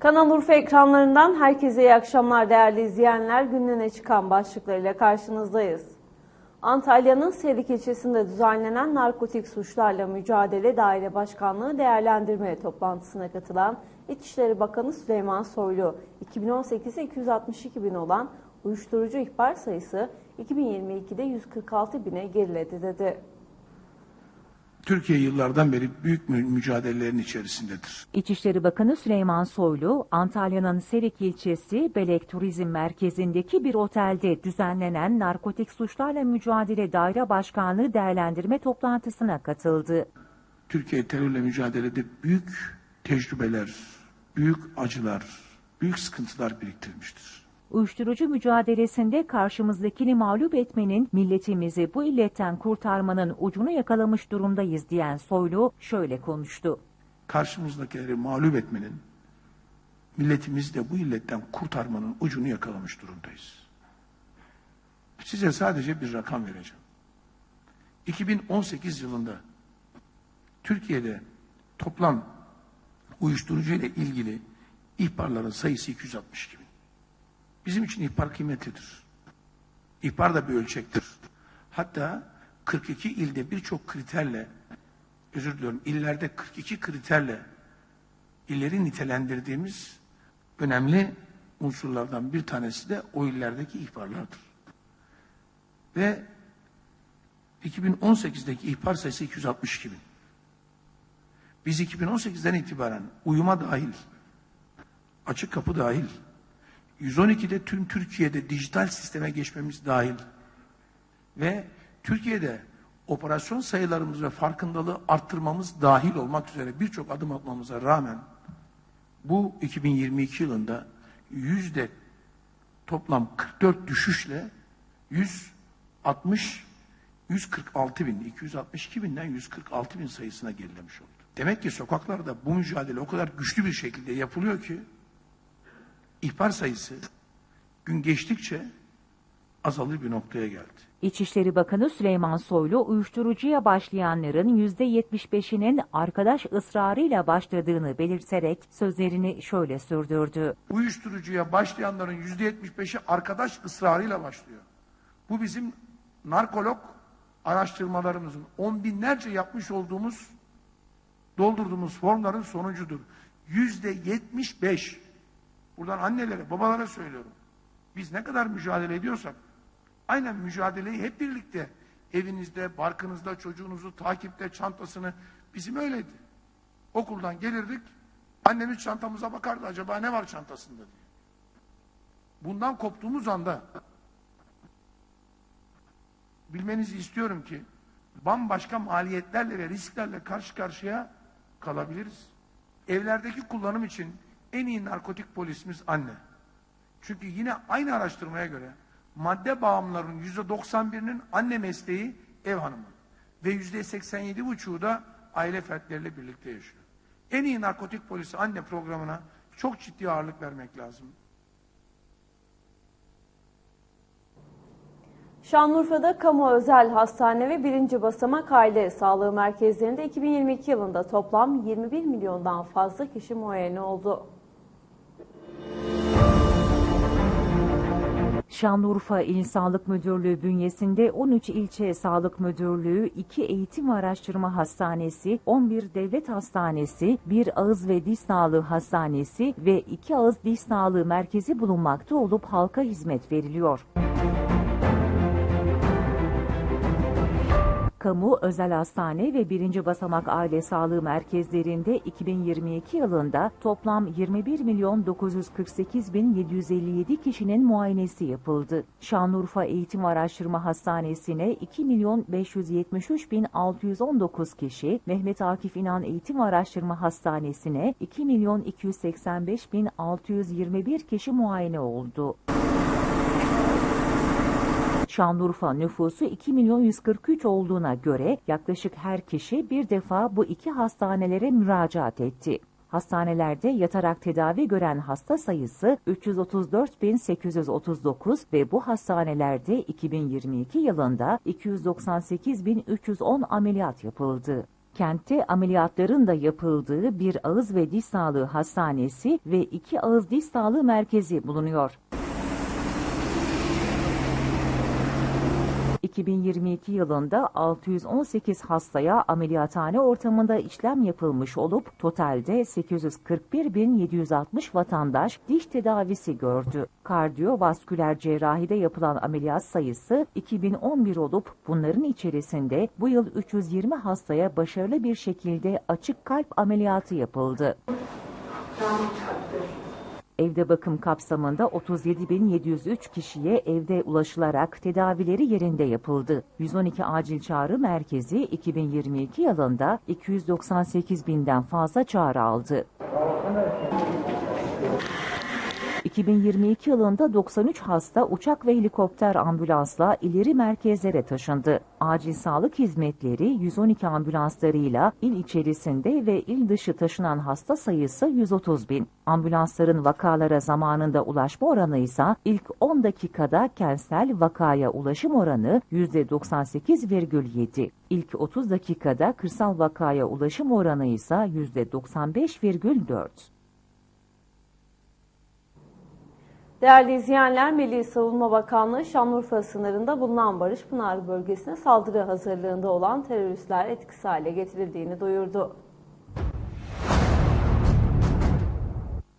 Kanal Urfa ekranlarından herkese iyi akşamlar değerli izleyenler. Günlüğüne çıkan başlıklarıyla karşınızdayız. Antalya'nın Serik ilçesinde düzenlenen narkotik suçlarla mücadele daire başkanlığı değerlendirme toplantısına katılan İçişleri Bakanı Süleyman Soylu, 2018'de 262 bin olan uyuşturucu ihbar sayısı 2022'de 146 bine geriledi dedi. Türkiye yıllardan beri büyük mü- mücadelelerin içerisindedir. İçişleri Bakanı Süleyman Soylu, Antalya'nın Serik ilçesi Belek Turizm Merkezi'ndeki bir otelde düzenlenen narkotik suçlarla mücadele daire başkanlığı değerlendirme toplantısına katıldı. Türkiye terörle mücadelede büyük tecrübeler, büyük acılar, büyük sıkıntılar biriktirmiştir. Uyuşturucu mücadelesinde karşımızdakini mağlup etmenin, milletimizi bu illetten kurtarmanın ucunu yakalamış durumdayız diyen Soylu şöyle konuştu. Karşımızdakileri mağlup etmenin, milletimizi de bu illetten kurtarmanın ucunu yakalamış durumdayız. Size sadece bir rakam vereceğim. 2018 yılında Türkiye'de toplam uyuşturucu ile ilgili ihbarların sayısı 262 bin. Bizim için ihbar kıymetlidir. İhbar da bir ölçektir. Hatta 42 ilde birçok kriterle, özür diliyorum, illerde 42 kriterle illeri nitelendirdiğimiz önemli unsurlardan bir tanesi de o illerdeki ihbarlardır. Ve 2018'deki ihbar sayısı 262 bin. Biz 2018'den itibaren uyuma dahil, açık kapı dahil, 112'de tüm Türkiye'de dijital sisteme geçmemiz dahil ve Türkiye'de operasyon sayılarımız ve farkındalığı arttırmamız dahil olmak üzere birçok adım atmamıza rağmen bu 2022 yılında yüzde toplam 44 düşüşle 160 146 bin, 262 binden 146 bin sayısına gerilemiş oldu. Demek ki sokaklarda bu mücadele o kadar güçlü bir şekilde yapılıyor ki ihbar sayısı gün geçtikçe azalır bir noktaya geldi. İçişleri Bakanı Süleyman Soylu, uyuşturucuya başlayanların %75'inin arkadaş ısrarıyla başladığını belirterek sözlerini şöyle sürdürdü. Uyuşturucuya başlayanların yüzde yetmiş beşi arkadaş ısrarıyla başlıyor. Bu bizim narkolog araştırmalarımızın on binlerce yapmış olduğumuz doldurduğumuz formların sonucudur. Yüzde yetmiş beş. Buradan annelere, babalara söylüyorum. Biz ne kadar mücadele ediyorsak aynen mücadeleyi hep birlikte evinizde, barkınızda, çocuğunuzu takipte, çantasını bizim öyleydi. Okuldan gelirdik, annemiz çantamıza bakardı acaba ne var çantasında diye. Bundan koptuğumuz anda bilmenizi istiyorum ki bambaşka maliyetlerle ve risklerle karşı karşıya kalabiliriz. Evlerdeki kullanım için en iyi narkotik polisimiz anne. Çünkü yine aynı araştırmaya göre madde bağımlıların yüzde 91'inin anne mesleği ev hanımı ve yüzde 87 buçuğu da aile fertleriyle birlikte yaşıyor. En iyi narkotik polisi anne programına çok ciddi ağırlık vermek lazım. Şanlıurfa'da kamu özel hastane ve birinci basamak aile sağlığı merkezlerinde 2022 yılında toplam 21 milyondan fazla kişi muayene oldu. Şanlıurfa İl Sağlık Müdürlüğü bünyesinde 13 ilçe sağlık müdürlüğü, 2 eğitim ve araştırma hastanesi, 11 devlet hastanesi, 1 ağız ve diş sağlığı hastanesi ve 2 ağız diş sağlığı merkezi bulunmakta olup halka hizmet veriliyor. Kamu, özel hastane ve birinci basamak aile sağlığı merkezlerinde 2022 yılında toplam 21 milyon 948 bin 757 kişinin muayenesi yapıldı. Şanlıurfa Eğitim Araştırma Hastanesi'ne 2 milyon 573 bin 619 kişi, Mehmet Akif İnan Eğitim Araştırma Hastanesi'ne 2 milyon 285 bin 621 kişi muayene oldu. Şanlıurfa nüfusu 2 milyon 143 olduğuna göre yaklaşık her kişi bir defa bu iki hastanelere müracaat etti. Hastanelerde yatarak tedavi gören hasta sayısı 334.839 ve bu hastanelerde 2022 yılında 298.310 ameliyat yapıldı. Kentte ameliyatların da yapıldığı bir ağız ve diş sağlığı hastanesi ve iki ağız diş sağlığı merkezi bulunuyor. 2022 yılında 618 hastaya ameliyathane ortamında işlem yapılmış olup totalde 841.760 vatandaş diş tedavisi gördü. Kardiyovasküler cerrahide yapılan ameliyat sayısı 2011 olup bunların içerisinde bu yıl 320 hastaya başarılı bir şekilde açık kalp ameliyatı yapıldı. Evde bakım kapsamında 37.703 kişiye evde ulaşılarak tedavileri yerinde yapıldı. 112 acil çağrı merkezi 2022 yılında 298 binden fazla çağrı aldı. 2022 yılında 93 hasta uçak ve helikopter ambulansla ileri merkezlere taşındı. Acil sağlık hizmetleri 112 ambulanslarıyla il içerisinde ve il dışı taşınan hasta sayısı 130 bin. Ambulansların vakalara zamanında ulaşma oranı ise ilk 10 dakikada kentsel vakaya ulaşım oranı %98,7. İlk 30 dakikada kırsal vakaya ulaşım oranı ise %95,4. Değerli izleyenler, Milli Savunma Bakanlığı Şanlıurfa sınırında bulunan Barış Pınarı bölgesine saldırı hazırlığında olan teröristler etkisiz hale getirildiğini duyurdu.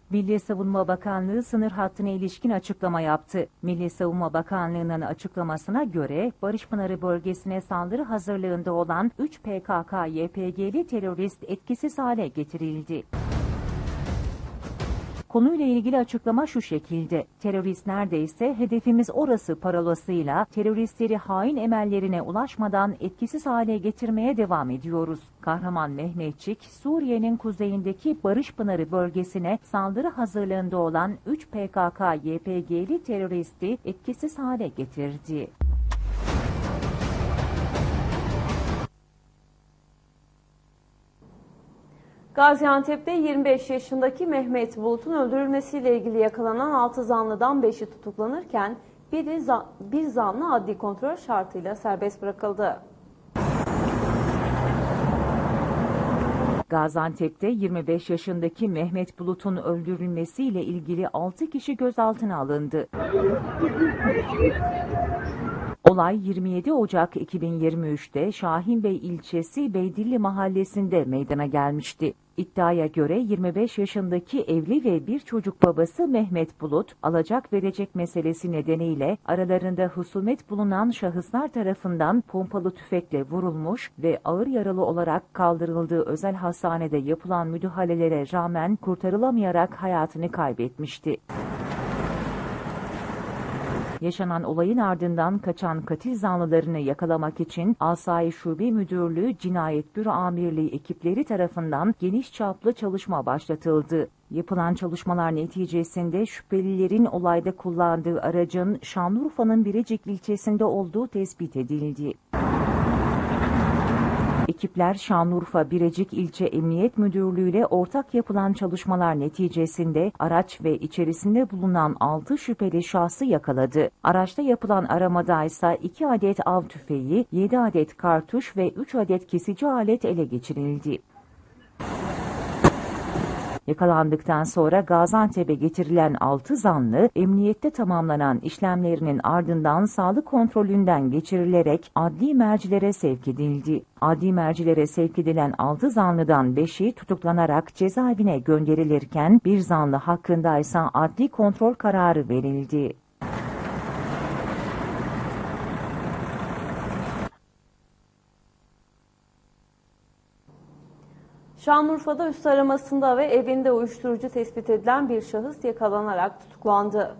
Milli Savunma Bakanlığı sınır hattına ilişkin açıklama yaptı. Milli Savunma Bakanlığı'nın açıklamasına göre Barış Pınarı bölgesine saldırı hazırlığında olan 3 PKK-YPG'li terörist etkisiz hale getirildi. Konuyla ilgili açıklama şu şekilde. Terörist neredeyse hedefimiz orası parolasıyla teröristleri hain emellerine ulaşmadan etkisiz hale getirmeye devam ediyoruz. Kahraman Mehmetçik, Suriye'nin kuzeyindeki Barış Pınarı bölgesine saldırı hazırlığında olan 3 PKK-YPG'li teröristi etkisiz hale getirdi. Gaziantep'te 25 yaşındaki Mehmet Bulut'un öldürülmesiyle ilgili yakalanan 6 zanlıdan 5'i tutuklanırken biri bir zanlı adli kontrol şartıyla serbest bırakıldı. Gaziantep'te 25 yaşındaki Mehmet Bulut'un öldürülmesiyle ilgili 6 kişi gözaltına alındı. Olay 27 Ocak 2023'te Şahinbey ilçesi Beydilli mahallesinde meydana gelmişti. İddiaya göre 25 yaşındaki evli ve bir çocuk babası Mehmet Bulut, alacak verecek meselesi nedeniyle aralarında husumet bulunan şahıslar tarafından pompalı tüfekle vurulmuş ve ağır yaralı olarak kaldırıldığı özel hastanede yapılan müdahalelere rağmen kurtarılamayarak hayatını kaybetmişti. Yaşanan olayın ardından kaçan katil zanlılarını yakalamak için Asayiş Şube Müdürlüğü Cinayet Büro Amirliği ekipleri tarafından geniş çaplı çalışma başlatıldı. Yapılan çalışmalar neticesinde şüphelilerin olayda kullandığı aracın Şanlıurfa'nın Birecik ilçesinde olduğu tespit edildi. Ekipler Şanlıurfa Birecik İlçe Emniyet Müdürlüğü ile ortak yapılan çalışmalar neticesinde araç ve içerisinde bulunan 6 şüpheli şahsı yakaladı. Araçta yapılan aramada ise 2 adet av tüfeği, 7 adet kartuş ve 3 adet kesici alet ele geçirildi. Yakalandıktan sonra Gaziantep'e getirilen 6 zanlı emniyette tamamlanan işlemlerinin ardından sağlık kontrolünden geçirilerek adli mercilere sevk edildi. Adli mercilere sevk edilen 6 zanlıdan 5'i tutuklanarak cezaevine gönderilirken bir zanlı hakkında ise adli kontrol kararı verildi. Şanlıurfa'da üst aramasında ve evinde uyuşturucu tespit edilen bir şahıs yakalanarak tutuklandı.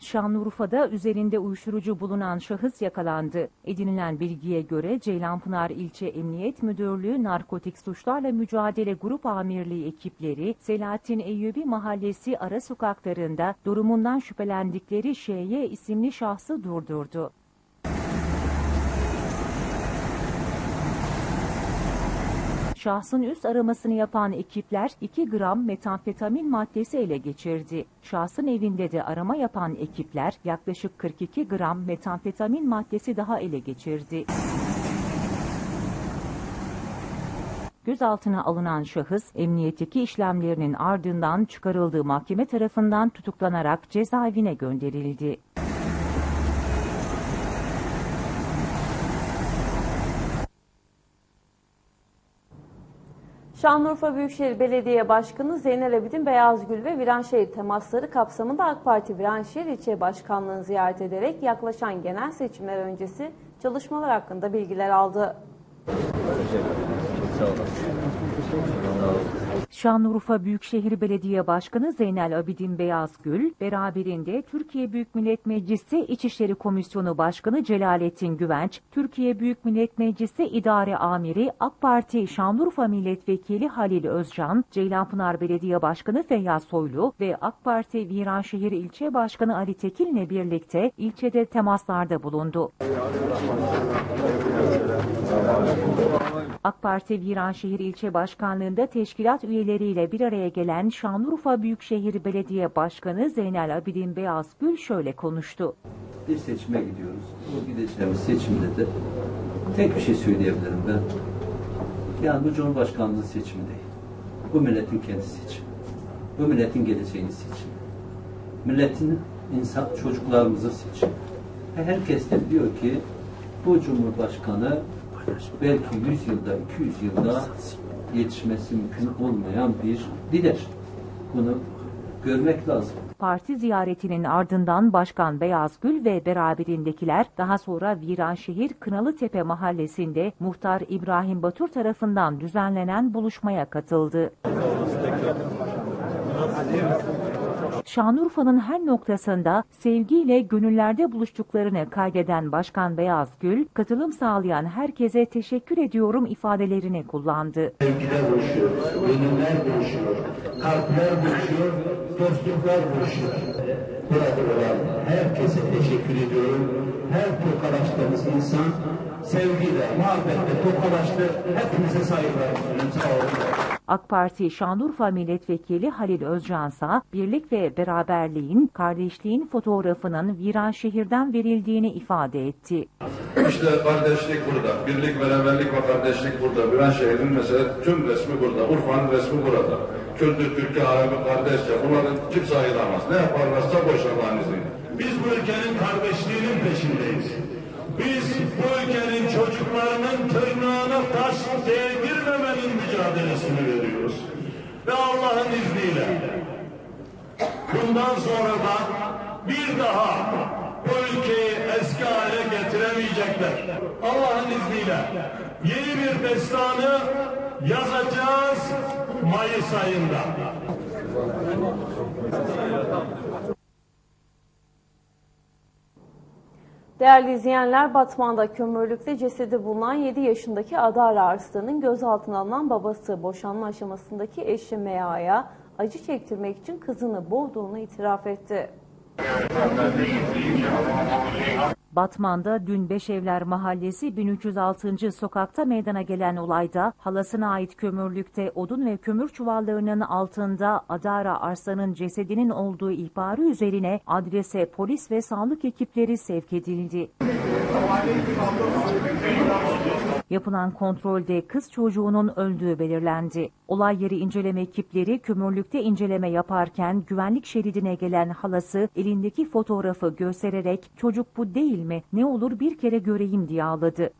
Şanlıurfa'da üzerinde uyuşturucu bulunan şahıs yakalandı. Edinilen bilgiye göre Ceylanpınar İlçe Emniyet Müdürlüğü Narkotik Suçlarla Mücadele Grup Amirliği ekipleri Selahattin Eyyubi Mahallesi ara sokaklarında durumundan şüphelendikleri Şeye isimli şahsı durdurdu. Şahsın üst aramasını yapan ekipler 2 gram metamfetamin maddesi ele geçirdi. Şahsın evinde de arama yapan ekipler yaklaşık 42 gram metamfetamin maddesi daha ele geçirdi. Gözaltına alınan şahıs emniyetteki işlemlerinin ardından çıkarıldığı mahkeme tarafından tutuklanarak cezaevine gönderildi. Şanlıurfa Büyükşehir Belediye Başkanı Zeynel Abidin Beyazgül ve Viranşehir temasları kapsamında AK Parti Viranşehir İlçe Başkanlığı'nı ziyaret ederek yaklaşan genel seçimler öncesi çalışmalar hakkında bilgiler aldı. Şanlıurfa Büyükşehir Belediye Başkanı Zeynel Abidin Beyazgül, beraberinde Türkiye Büyük Millet Meclisi İçişleri Komisyonu Başkanı Celalettin Güvenç, Türkiye Büyük Millet Meclisi İdare Amiri AK Parti Şanlıurfa Milletvekili Halil Özcan, Ceylanpınar Belediye Başkanı Feyyaz Soylu ve AK Parti Viranşehir İlçe Başkanı Ali Tekin'le birlikte ilçede temaslarda bulundu. AK Parti Viranşehir İlçe Başkanlığı'nda teşkilat üyeleriyle bir araya gelen Şanlıurfa Büyükşehir Belediye Başkanı Zeynel Abidin Beyazgül şöyle konuştu. bir seçime gidiyoruz. Bu gideceğimiz seçimde de tek bir şey söyleyebilirim ben. Yani bu Cumhurbaşkanlığı seçimi değil. Bu milletin kendi seçimi. Bu milletin geleceğini seçimi. Milletin insan çocuklarımızı seçimi. Ve herkes de diyor ki bu Cumhurbaşkanı belki 100 yılda, 200 yılda yetişmesi mümkün olmayan bir lider. Bunu görmek lazım. Parti ziyaretinin ardından Başkan Beyazgül ve beraberindekiler daha sonra Viranşehir Kınalıtepe mahallesinde Muhtar İbrahim Batur tarafından düzenlenen buluşmaya katıldı. Şanlıurfa'nın her noktasında sevgiyle gönüllerde buluştuklarını kaydeden Başkan Beyazgül, katılım sağlayan herkese teşekkür ediyorum ifadelerini kullandı. Sevgiler buluşuyor, gönüller buluşuyor, kalpler buluşuyor, dostluklar buluşuyor. Burada olan herkese teşekkür ediyorum. Her tokalaştığımız insan sevgiyle, muhabbetle tokalaştı. Hepinize saygılar sunuyorum. Sağ olun. AK Parti Şanlıurfa Milletvekili Halil Özcansa, birlik ve beraberliğin, kardeşliğin fotoğrafının Viranşehir'den verildiğini ifade etti. İşte kardeşlik burada, birlik, beraberlik ve kardeşlik burada. Viranşehir'in mesela tüm resmi burada, Urfa'nın resmi burada. Kürdü, Türkiye, Arabi kardeşçe, bunların kimse ayıramaz. Ne yaparlarsa boş Allah'ın izniyle. Biz bu ülkenin kardeşliğinin peşindeyiz. Biz bu ülkenin çocuklarının tırnağına taş değdirmemenin mücadelesini veriyoruz. Ve Allah'ın izniyle bundan sonra da bir daha bu ülkeyi eski hale getiremeyecekler. Allah'ın izniyle yeni bir destanı yazacağız Mayıs ayında. Değerli izleyenler, Batman'da kömürlükte cesedi bulunan 7 yaşındaki Adara Arslan'ın gözaltına alınan babası boşanma aşamasındaki eşi Mea'ya acı çektirmek için kızını boğduğunu itiraf etti. Batman'da dün Beşevler Mahallesi 1306. sokakta meydana gelen olayda halasına ait kömürlükte odun ve kömür çuvallarının altında Adara Arslan'ın cesedinin olduğu ihbarı üzerine adrese polis ve sağlık ekipleri sevk edildi. Yapılan kontrolde kız çocuğunun öldüğü belirlendi. Olay yeri inceleme ekipleri kömürlükte inceleme yaparken güvenlik şeridine gelen halası elindeki fotoğrafı göstererek çocuk bu değil mi ne olur bir kere göreyim diye ağladı.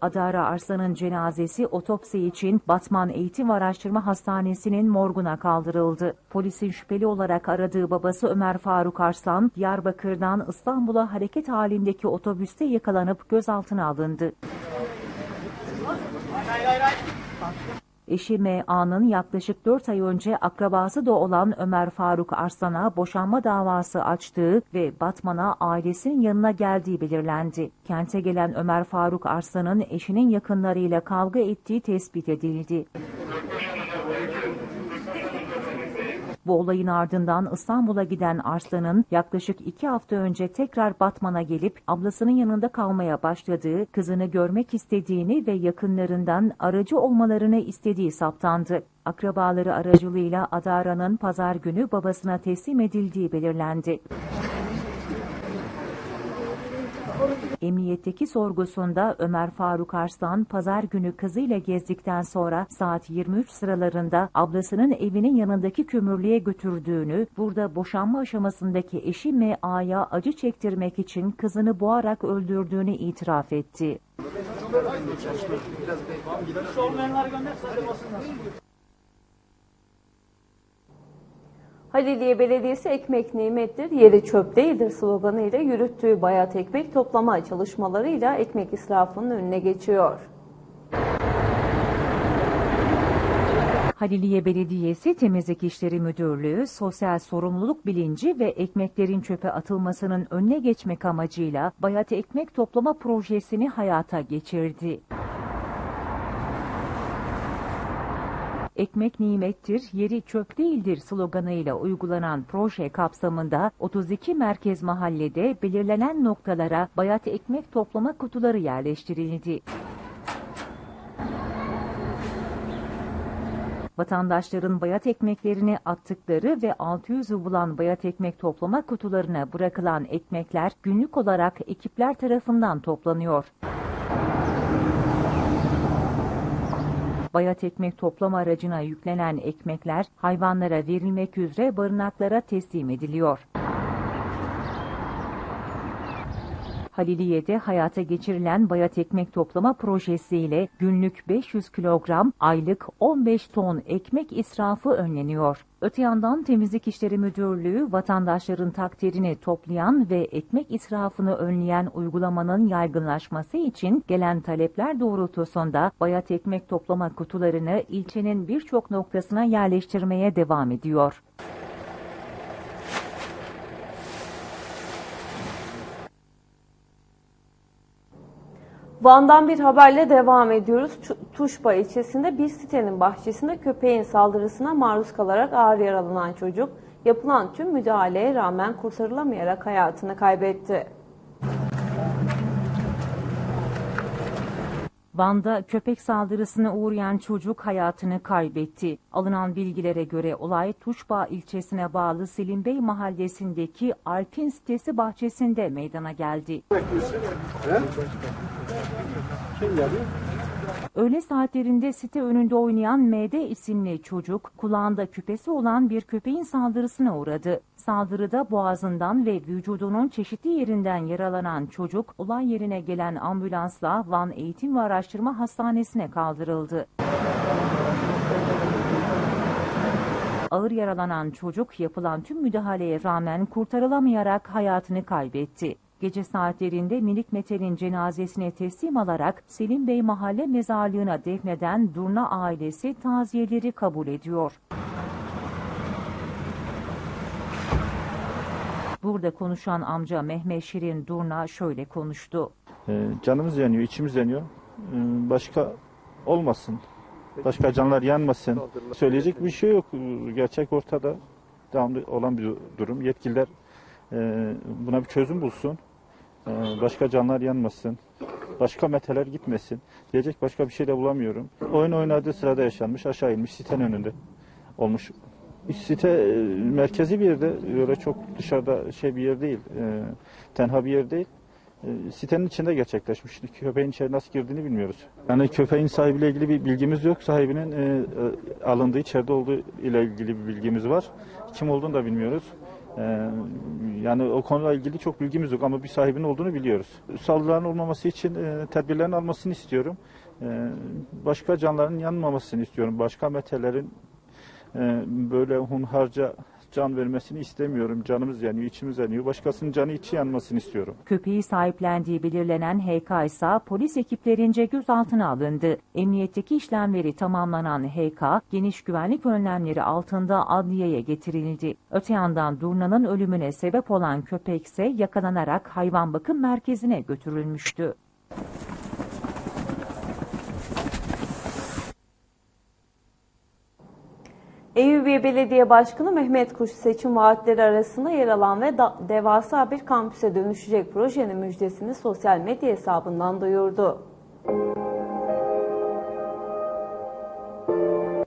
Adara Arslan'ın cenazesi otopsi için Batman Eğitim Araştırma Hastanesi'nin morguna kaldırıldı. Polisin şüpheli olarak aradığı babası Ömer Faruk Arslan, Diyarbakır'dan İstanbul'a hareket halindeki otobüste yakalanıp gözaltına alındı. Eşi M.A.'nın yaklaşık 4 ay önce akrabası da olan Ömer Faruk Arslan'a boşanma davası açtığı ve Batman'a ailesinin yanına geldiği belirlendi. Kente gelen Ömer Faruk Arslan'ın eşinin yakınlarıyla kavga ettiği tespit edildi. Bu olayın ardından İstanbul'a giden Arslan'ın yaklaşık iki hafta önce tekrar Batman'a gelip ablasının yanında kalmaya başladığı, kızını görmek istediğini ve yakınlarından aracı olmalarını istediği saptandı. Akrabaları aracılığıyla Adara'nın pazar günü babasına teslim edildiği belirlendi. Emniyetteki sorgusunda Ömer Faruk Arslan pazar günü kızıyla gezdikten sonra saat 23 sıralarında ablasının evinin yanındaki kömürlüğe götürdüğünü, burada boşanma aşamasındaki eşi M.A.'ya acı çektirmek için kızını boğarak öldürdüğünü itiraf etti. Haliliye Belediyesi ekmek nimettir, yeri çöp değildir sloganıyla yürüttüğü bayat ekmek toplama çalışmalarıyla ekmek israfının önüne geçiyor. Haliliye Belediyesi Temizlik İşleri Müdürlüğü, sosyal sorumluluk bilinci ve ekmeklerin çöpe atılmasının önüne geçmek amacıyla bayat ekmek toplama projesini hayata geçirdi. Ekmek nimettir, yeri çöp değildir sloganıyla uygulanan proje kapsamında 32 merkez mahallede belirlenen noktalara bayat ekmek toplama kutuları yerleştirildi. Vatandaşların bayat ekmeklerini attıkları ve 600'ü bulan bayat ekmek toplama kutularına bırakılan ekmekler günlük olarak ekipler tarafından toplanıyor. Bayat ekmek toplama aracına yüklenen ekmekler hayvanlara verilmek üzere barınaklara teslim ediliyor. Haliliye'de hayata geçirilen bayat ekmek toplama projesiyle günlük 500 kilogram, aylık 15 ton ekmek israfı önleniyor. Öte yandan Temizlik İşleri Müdürlüğü vatandaşların takdirini toplayan ve ekmek israfını önleyen uygulamanın yaygınlaşması için gelen talepler doğrultusunda bayat ekmek toplama kutularını ilçenin birçok noktasına yerleştirmeye devam ediyor. Van'dan bir haberle devam ediyoruz. Tuşba ilçesinde bir sitenin bahçesinde köpeğin saldırısına maruz kalarak ağır yaralanan çocuk yapılan tüm müdahaleye rağmen kurtarılamayarak hayatını kaybetti. Van'da köpek saldırısına uğrayan çocuk hayatını kaybetti. Alınan bilgilere göre olay Tuşba ilçesine bağlı Selim Bey mahallesindeki Alpin sitesi bahçesinde meydana geldi. Öğle saatlerinde site önünde oynayan MD isimli çocuk kulağında küpesi olan bir köpeğin saldırısına uğradı. Saldırıda boğazından ve vücudunun çeşitli yerinden yaralanan çocuk olay yerine gelen ambulansla Van Eğitim ve Araştırma Hastanesi'ne kaldırıldı. Ağır yaralanan çocuk yapılan tüm müdahaleye rağmen kurtarılamayarak hayatını kaybetti. Gece saatlerinde minik Metel'in cenazesine teslim alarak Selim Bey Mahalle Mezarlığı'na defneden Durna ailesi taziyeleri kabul ediyor. Burada konuşan amca Mehmet Şirin Durna şöyle konuştu. Ee, canımız yanıyor, içimiz yanıyor. Ee, başka olmasın. Başka canlar yanmasın. Söyleyecek bir şey yok. Gerçek ortada. Devamlı olan bir durum. Yetkililer e, buna bir çözüm bulsun. Ee, Başka canlar yanmasın. Başka meteler gitmesin. Diyecek başka bir şey de bulamıyorum. Oyun oynadığı sırada yaşanmış. Aşağı inmiş sitenin önünde olmuş. Site e, merkezi bir yerde. Öyle çok dışarıda şey bir yer değil. E, tenha bir yer değil. E, sitenin içinde gerçekleşmiş. Köpeğin içeri nasıl girdiğini bilmiyoruz. Yani köpeğin sahibiyle ilgili bir bilgimiz yok. Sahibinin alındığı içeride olduğu ile ilgili bir bilgimiz var. Kim olduğunu da bilmiyoruz. E, yani o konuyla ilgili çok bilgimiz yok ama bir sahibinin olduğunu biliyoruz. Saldırıların olmaması için e, tedbirlerin almasını istiyorum. E, başka canların yanmamasını istiyorum. Başka metelerin e, böyle hunharca can vermesini istemiyorum. Canımız yanıyor, içimiz yanıyor. Başkasının canı içi yanmasını istiyorum. Köpeği sahiplendiği belirlenen HK ise polis ekiplerince gözaltına alındı. Emniyetteki işlemleri tamamlanan HK, geniş güvenlik önlemleri altında adliyeye getirildi. Öte yandan Durna'nın ölümüne sebep olan köpek ise yakalanarak hayvan bakım merkezine götürülmüştü. Eyyubiye Belediye Başkanı Mehmet Kuş seçim vaatleri arasında yer alan ve da- devasa bir kampüse dönüşecek projenin müjdesini sosyal medya hesabından duyurdu.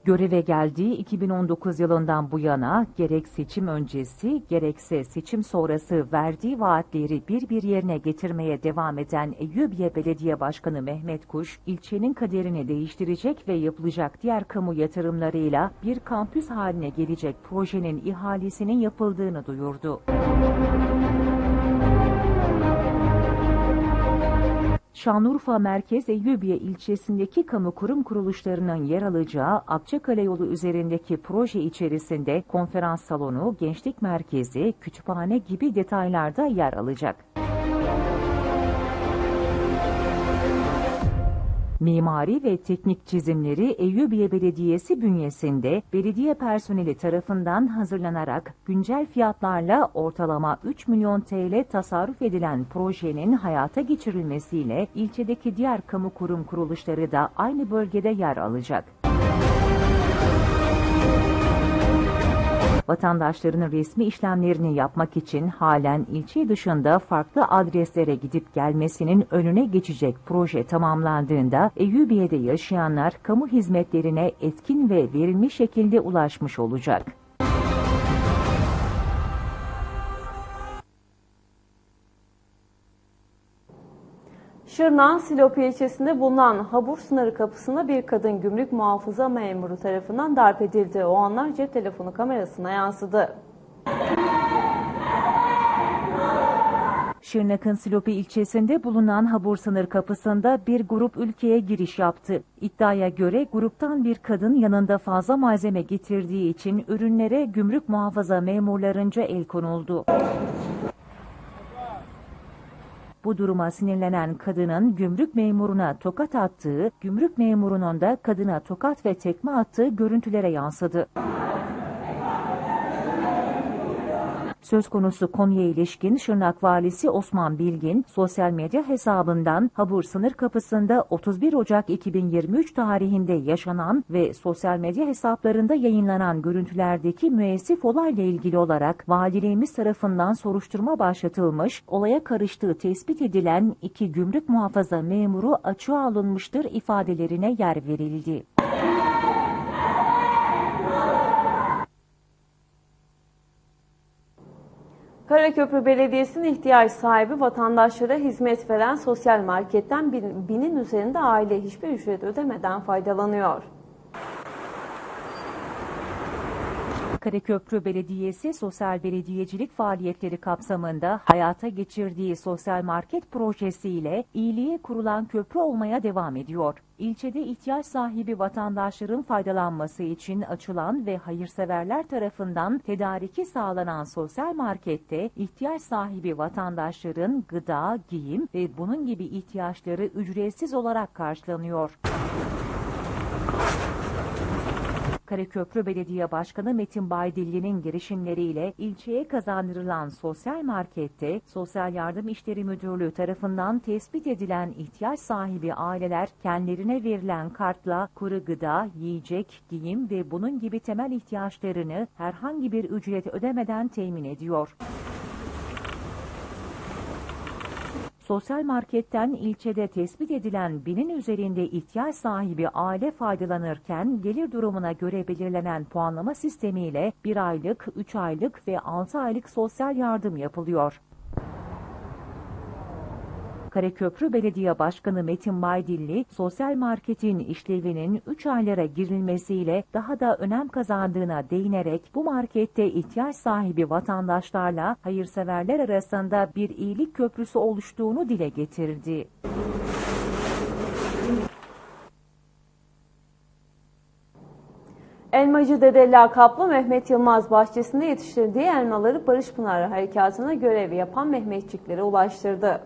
Göreve geldiği 2019 yılından bu yana gerek seçim öncesi gerekse seçim sonrası verdiği vaatleri bir bir yerine getirmeye devam eden Eyyubiye Belediye Başkanı Mehmet Kuş, ilçenin kaderini değiştirecek ve yapılacak diğer kamu yatırımlarıyla bir kampüs haline gelecek projenin ihalesinin yapıldığını duyurdu. Şanlıurfa Merkez Eyyubiye ilçesindeki kamu kurum kuruluşlarının yer alacağı Akçakale yolu üzerindeki proje içerisinde konferans salonu, gençlik merkezi, kütüphane gibi detaylarda yer alacak. Mimari ve teknik çizimleri Eyyubiye Belediyesi bünyesinde belediye personeli tarafından hazırlanarak güncel fiyatlarla ortalama 3 milyon TL tasarruf edilen projenin hayata geçirilmesiyle ilçedeki diğer kamu kurum kuruluşları da aynı bölgede yer alacak. Vatandaşların resmi işlemlerini yapmak için halen ilçe dışında farklı adreslere gidip gelmesinin önüne geçecek proje tamamlandığında Eyyubiye'de yaşayanlar kamu hizmetlerine etkin ve verimli şekilde ulaşmış olacak. Şırnak'ın Silopi ilçesinde bulunan Habur sınırı kapısında bir kadın gümrük muhafıza memuru tarafından darp edildi. O anlar cep telefonu kamerasına yansıdı. Şırnak'ın Silopi ilçesinde bulunan Habur sınır kapısında bir grup ülkeye giriş yaptı. İddiaya göre gruptan bir kadın yanında fazla malzeme getirdiği için ürünlere gümrük muhafaza memurlarınca el konuldu. Bu duruma sinirlenen kadının gümrük memuruna tokat attığı, gümrük memurunun da kadına tokat ve tekme attığı görüntülere yansıdı. Söz konusu konuya ilişkin Şırnak Valisi Osman Bilgin, sosyal medya hesabından Habur sınır kapısında 31 Ocak 2023 tarihinde yaşanan ve sosyal medya hesaplarında yayınlanan görüntülerdeki müessif olayla ilgili olarak valiliğimiz tarafından soruşturma başlatılmış, olaya karıştığı tespit edilen iki gümrük muhafaza memuru açığa alınmıştır ifadelerine yer verildi. Karaköprü Belediyesi'nin ihtiyaç sahibi vatandaşlara hizmet veren sosyal marketten bin- binin üzerinde aile hiçbir ücret ödemeden faydalanıyor. Karaköprü Belediyesi sosyal belediyecilik faaliyetleri kapsamında hayata geçirdiği sosyal market projesiyle iyiliğe kurulan köprü olmaya devam ediyor. İlçede ihtiyaç sahibi vatandaşların faydalanması için açılan ve hayırseverler tarafından tedariki sağlanan sosyal markette ihtiyaç sahibi vatandaşların gıda, giyim ve bunun gibi ihtiyaçları ücretsiz olarak karşılanıyor. Karaköprü Belediye Başkanı Metin Baydilli'nin girişimleriyle ilçeye kazandırılan sosyal markette Sosyal Yardım İşleri Müdürlüğü tarafından tespit edilen ihtiyaç sahibi aileler kendilerine verilen kartla kuru gıda, yiyecek, giyim ve bunun gibi temel ihtiyaçlarını herhangi bir ücret ödemeden temin ediyor. Sosyal marketten ilçede tespit edilen binin üzerinde ihtiyaç sahibi aile faydalanırken gelir durumuna göre belirlenen puanlama sistemiyle 1 aylık, 3 aylık ve 6 aylık sosyal yardım yapılıyor. Karaköprü Belediye Başkanı Metin Baydilli, sosyal marketin işlevinin 3 aylara girilmesiyle daha da önem kazandığına değinerek bu markette ihtiyaç sahibi vatandaşlarla hayırseverler arasında bir iyilik köprüsü oluştuğunu dile getirdi. Elmacı Dede lakaplı Mehmet Yılmaz bahçesinde yetiştirdiği elmaları Barış Pınarı Harekatı'na görev yapan Mehmetçiklere ulaştırdı.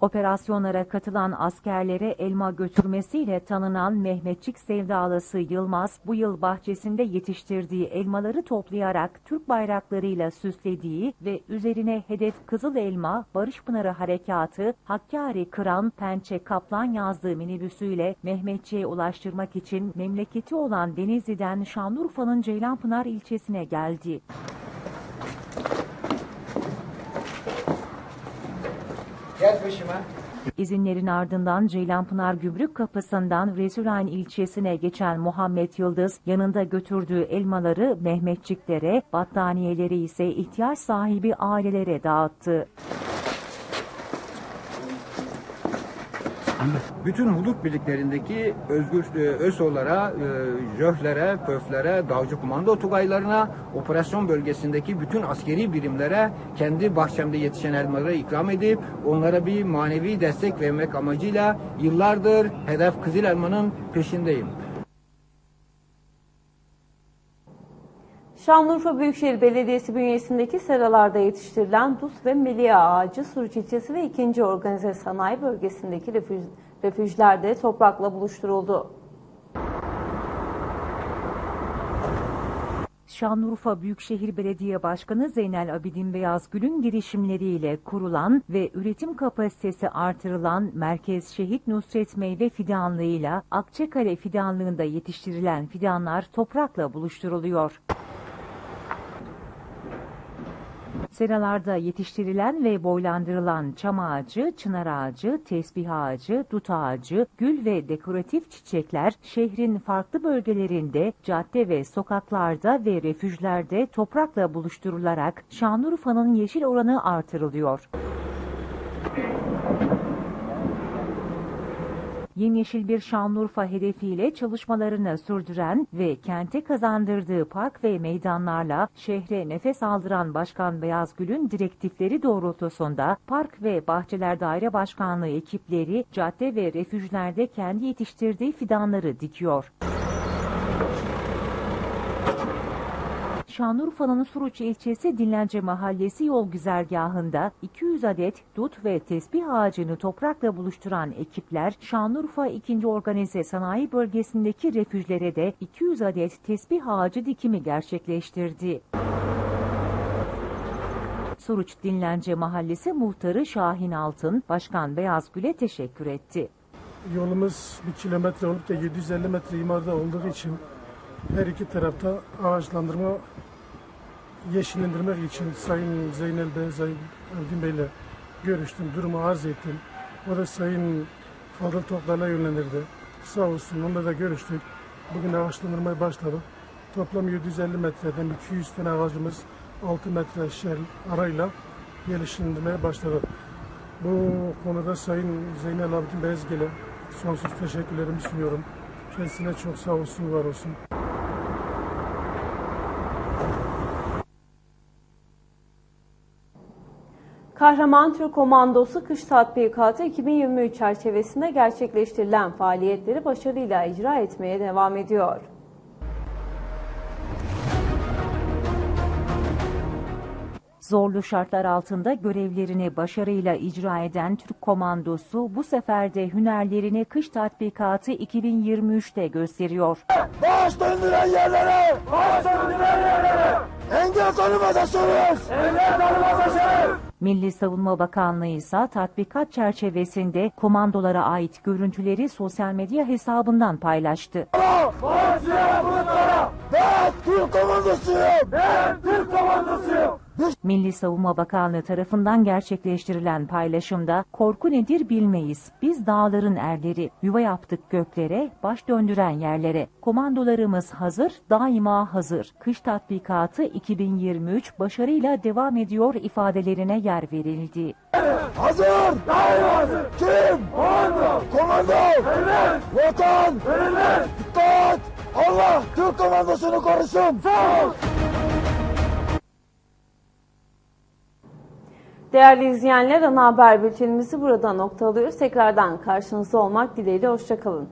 Operasyonlara katılan askerlere elma götürmesiyle tanınan Mehmetçik sevdalısı Yılmaz, bu yıl bahçesinde yetiştirdiği elmaları toplayarak Türk bayraklarıyla süslediği ve üzerine hedef Kızıl Elma, Barış Pınarı Harekatı, Hakkari Kıran, Pençe Kaplan yazdığı minibüsüyle Mehmetçiğe ulaştırmak için memleketi olan Denizli'den Şanlıurfa'nın Ceylanpınar ilçesine geldi. Gel peşime. İzinlerin ardından Ceylanpınar Gümrük Kapısı'ndan Resulayn ilçesine geçen Muhammed Yıldız yanında götürdüğü elmaları Mehmetçiklere, battaniyeleri ise ihtiyaç sahibi ailelere dağıttı. Bütün hudut birliklerindeki özgür e, ÖSO'lara, e, JÖH'lere, PÖF'lere, Dağcı Komando Tugaylarına, operasyon bölgesindeki bütün askeri birimlere kendi bahçemde yetişen elmaları ikram edip onlara bir manevi destek vermek amacıyla yıllardır hedef Kızıl Elma'nın peşindeyim. Şanlıurfa Büyükşehir Belediyesi bünyesindeki seralarda yetiştirilen dut ve melia ağacı Suruç ilçesi ve 2. Organize Sanayi Bölgesi'ndeki refüj, refüjlerde toprakla buluşturuldu. Şanlıurfa Büyükşehir Belediye Başkanı Zeynel Abidin Beyazgül'ün girişimleriyle kurulan ve üretim kapasitesi artırılan Merkez Şehit Nusret Meyve Fidanlığı'yla Akçakale Fidanlığı'nda yetiştirilen fidanlar toprakla buluşturuluyor. Seralarda yetiştirilen ve boylandırılan çam ağacı, çınar ağacı, tesbih ağacı, dut ağacı, gül ve dekoratif çiçekler şehrin farklı bölgelerinde, cadde ve sokaklarda ve refüjlerde toprakla buluşturularak Şanlıurfa'nın yeşil oranı artırılıyor. Yemyeşil bir Şanlıurfa hedefiyle çalışmalarını sürdüren ve kente kazandırdığı park ve meydanlarla şehre nefes aldıran Başkan Beyazgül'ün direktifleri doğrultusunda Park ve Bahçeler Daire Başkanlığı ekipleri cadde ve refüjlerde kendi yetiştirdiği fidanları dikiyor. Şanlıurfa'nın Suruç ilçesi Dinlence Mahallesi yol güzergahında 200 adet dut ve tesbih ağacını toprakla buluşturan ekipler Şanlıurfa 2. Organize Sanayi Bölgesi'ndeki refüjlere de 200 adet tesbih ağacı dikimi gerçekleştirdi. Suruç Dinlence Mahallesi muhtarı Şahin Altın, Başkan Beyazgül'e teşekkür etti. Yolumuz bir kilometre olup da 750 metre imarda olduğu için her iki tarafta ağaçlandırma, yeşillendirmek için Sayın Zeynel Bey, Sayın Ergün Bey'le görüştüm, durumu arz ettim. O da Sayın Fadıl Toklar'la yönlendirdi. Sağ olsun onunla da görüştük. Bugün ağaçlandırmaya başladık. Toplam 750 metreden 200 tane ağacımız 6 metre şer arayla yeşillendirmeye başladık. Bu konuda Sayın Zeynel Abidin Beyazgel'e sonsuz teşekkürlerimi sunuyorum. Kendisine çok sağ olsun, var olsun. Kahraman Türk Komandosu Kış Tatbikatı 2023 çerçevesinde gerçekleştirilen faaliyetleri başarıyla icra etmeye devam ediyor. Zorlu şartlar altında görevlerini başarıyla icra eden Türk komandosu bu sefer de hünerlerini kış tatbikatı 2023'te gösteriyor. Baş döndüren yerlere! Baş döndüren yerlere! Engel tanımadasınız! Engel tanımadasınız! Milli Savunma Bakanlığı ise tatbikat çerçevesinde komandolara ait görüntüleri sosyal medya hesabından paylaştı. Ben Türk komandosuyum! Ben Türk komandosuyum! Milli Savunma Bakanlığı tarafından gerçekleştirilen paylaşımda korku nedir bilmeyiz. Biz dağların erleri, yuva yaptık göklere, baş döndüren yerlere. Komandolarımız hazır, daima hazır. Kış tatbikatı 2023 başarıyla devam ediyor ifadelerine yer verildi. Hazır! Daima hazır! Kim? Komando! Komando! Evet! Vatan! Evet! Dikkat! Allah Türk komandosunu korusun! Sağ ol! Değerli izleyenler ana haber bültenimizi burada noktalıyoruz. Tekrardan karşınızda olmak dileğiyle hoşçakalın.